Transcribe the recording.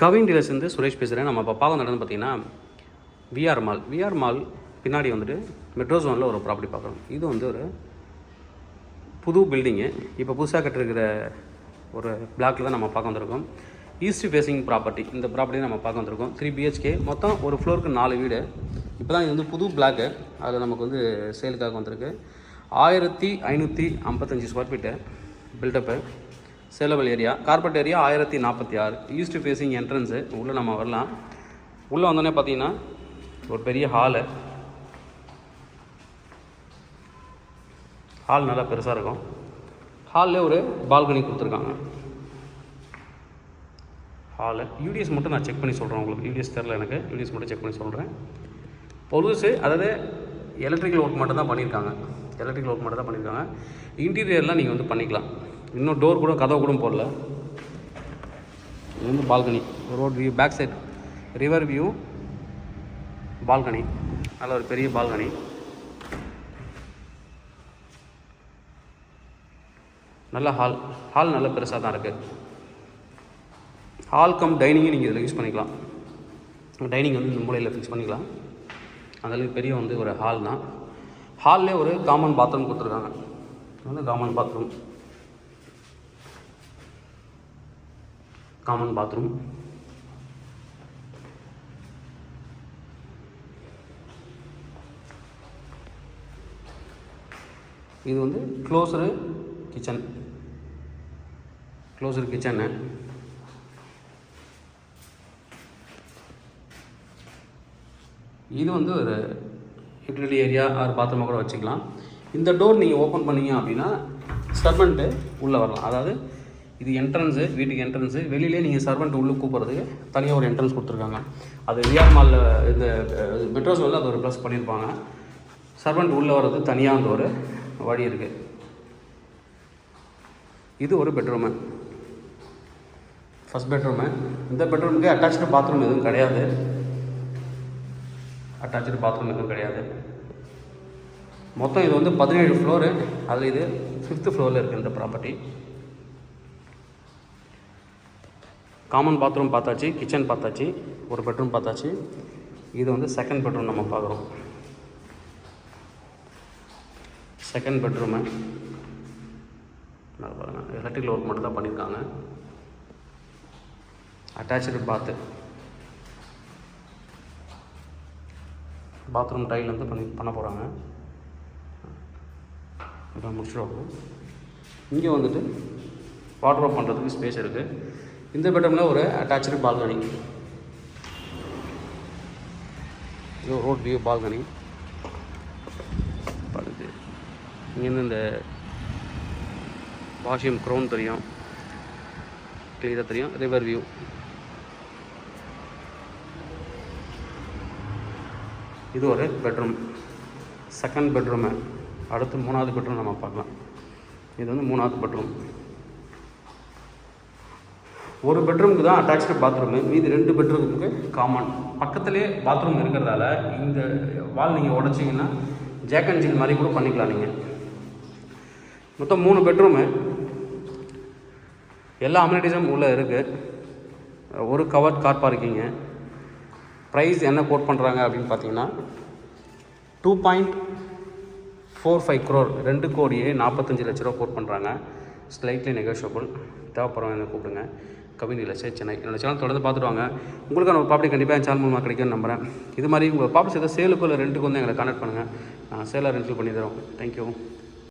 கவின் டீலர்ஸ்லேருந்து சுரேஷ் பேசுகிறேன் நம்ம இப்போ பார்க்க நடந்து பார்த்தீங்கன்னா விஆர் மால் விஆர் மால் பின்னாடி வந்துட்டு மெட்ரோ ஜோனில் ஒரு ப்ராப்பர்ட்டி பார்க்குறோம். இது வந்து ஒரு புது பில்டிங்கு இப்போ புதுசாக கட்டிருக்கிற ஒரு பிளாக்ல தான் நம்ம பார்க்க வந்திருக்கோம். ஈஸ்ட் ஃபேஸிங் ப்ராப்பர்ட்டி இந்த ப்ராப்பர்ட்டி நம்ம பார்க்க வந்திருக்கோம். த்ரீ பிஹெச்கே மொத்தம் ஒரு ஃப்ளோருக்கு நாலு வீடு. இப்போ தான் இது வந்து புது பிளாக்கு அதில் நமக்கு வந்து சேலுக்காக வந்திருக்கு. ஆயிரத்தி ஐநூற்றி ஐம்பத்தஞ்சு square feet built up saleable area. Carpet area ஆயிரத்தி நாற்பத்தி ஆறு. ஈஸ்ட் ஃபேஸிங் என்ட்ரன்ஸு உள்ளே நம்ம வரலாம். உள்ளே வந்தோடனே பார்த்தீங்கன்னா ஒரு பெரிய ஹாலு ஹால் நல்லா பெருசாக இருக்கும். ஹாலில் ஒரு பால்கனி கொடுத்துருக்காங்க. ஹாலு யூடிஎஸ் மட்டும் நான் செக் பண்ணி சொல்கிறேன் உங்களுக்கு. யூடிஎஸ் தெரில எனக்கு. யூடிஎஸ் மட்டும் செக் பண்ணி சொல்கிறேன் பொலுசு அதாவது எலக்ட்ரிக்கல் ஒர்க் மட்டும் தான் பண்ணியிருக்காங்க. எலக்ட்ரிக்கல் ஒர்க் மட்டும் தான் பண்ணியிருக்காங்க இன்டீரியர்லாம் நீங்கள் வந்து பண்ணிக்கலாம். இன்னும் டோர் கூட கதவு கூட போடல. இது வந்து balcony road view back side river view balcony நல்ல ஒரு பெரிய பால்கனி நல்ல ஹால் ஹால் நல்ல பெருசாக தான் இருக்குது ஹால் கம் டைனிங்கும் நீங்கள் இதில் யூஸ் பண்ணிக்கலாம். டைனிங் வந்து இந்த மூலையில் ஃபிக்ஸ் பண்ணிக்கலாம். அந்தளவுக்கு பெரிய வந்து ஒரு ஹால் தான். ஹால்லே ஒரு காமன் பாத்ரூம் கொடுத்துருக்காங்க. இது வந்து காமன் பாத்ரூம் காமன் பாத்ரூம் இது வந்து க்ளோஸரு கிச்சன் க்ளோஸர் கிச்சனு இது வந்து ஒரு யூட்டிலிட்டி ஏரியா ஆர் பாத்ரூமாக கூட வச்சுக்கலாம். இந்த டோர் நீங்கள் ஓப்பன் பண்ணீங்க அப்படின்னா ஸ்டர்மெண்ட்டு உள்ளே வரலாம். அதாவது இது என்ட்ரன்ஸு வீட்டுக்கு என்ட்ரன்ஸு வெளியிலே நீங்கள் சர்வெண்ட் உள்ளே கூப்பிட்றதுக்கு தனியாக ஒரு என்ட்ரன்ஸ் கொடுத்துருக்காங்க. அது விஆர் மாலில் இந்த மெட்ரோ ஜோனில் அது ஒரு ப்ளஸ் பண்ணியிருப்பாங்க. சர்வெண்ட் உள்ளே வர்றது தனியாக அந்த ஒரு வழி இருக்குது இது ஒரு பெட்ரூமு ஃபஸ்ட் பெட்ரூமு இந்த பெட்ரூமுக்கு அட்டாச்சு பாத்ரூம் எதுவும் கிடையாது. அட்டாச்சு பாத்ரூம் எதுவும் கிடையாது. மொத்தம் இது வந்து பதினேழு ஃப்ளோரு அதில் இது ஃபிஃப்த்து ஃப்ளோரில் இருக்குது இந்த ப்ராப்பர்ட்டி காமன் பாத்ரூம் பார்த்தாச்சு கிச்சன் பார்த்தாச்சு ஒரு பெட்ரூம் பார்த்தாச்சு. இது வந்து செகண்ட் பெட்ரூம் நம்ம பார்க்குறோம். செகண்ட் பெட்ரூமு நல்லா பாருங்க. எலக்ட்ரிக்கல் ஒர்க் மட்டும் தான் பண்ணியிருக்காங்க. அட்டாச்சு பாத்து பாத்ரூம் டைல் வந்து பண்ணி பண்ண போகிறாங்க இப்போ முடிச்சிடுவாங்க இங்கே வந்துட்டு வாட்ரோப் பண்ணுறதுக்கு ஸ்பேஸ் இருக்குது இந்த பெட்ரூமில் ஒரு அட்டாச்சு பால்கனி இது ரோட் வியூ பால்கனி பாருங்க இங்கேருந்து இந்த வாஷியம் க்ரௌன் தெரியும். கிளியராக தெரியும். ரிவர் வியூ இது ஒரு பெட்ரூம் செகண்ட் பெட்ரூமு அடுத்து மூணாவது பெட்ரூம் நம்ம பார்க்கலாம். இது வந்து மூணாவது பெட்ரூம் ஒரு பெட்ரூமுக்கு தான் அட்டாச்சு பாத்ரூமு மீதி ரெண்டு பெட்ரூமுக்கு காமன் பக்கத்துலேயே பாத்ரூம் இருக்கிறதால இந்த வால் நீங்கள் உடச்சிங்கன்னா ஜேக் அண்ட் ஜில் மாதிரி கூட பண்ணிக்கலாம் நீங்கள் மொத்தம் மூணு பெட்ரூமு எல்லா அம்யூனிட்டிஸும் உள்ளே இருக்குது ஒரு கவர் கார் பார்க்கிங்கு ப்ரைஸ் என்ன கோட் பண்ணுறாங்க அப்படின்னு பார்த்தீங்கன்னா two point four five crore ரெண்டு கோடியே நாற்பத்தஞ்சு லட்ச ரூபா கோட் பண்ணுறாங்க ஸ்லைட்லி நெகோஷியபிள் தேவைப்படுறவங்க என்ன கூப்பிடுங்க. கவின் இலசை சென்னை. என்னோட சேனல் தொடர்ந்து பார்த்துட்டு வாங்க. உங்களுக்கான ஒரு ப்ராப்பர்ட்டி கண்டிப்பாக என் சேனல் மூலமாக கிடைக்கும்னு நம்புகிறேன் இது மாதிரி உங்கள் ப்ராப்பர்ட்டி சேர்த்து சேலுக்கு இல்லை ரெண்டுக்கு வந்து எங்களை கான்டாக்ட் பண்ணுங்கள் நான் சேலாக ரெண்டில் பண்ணி தரோம். தேங்க்யூ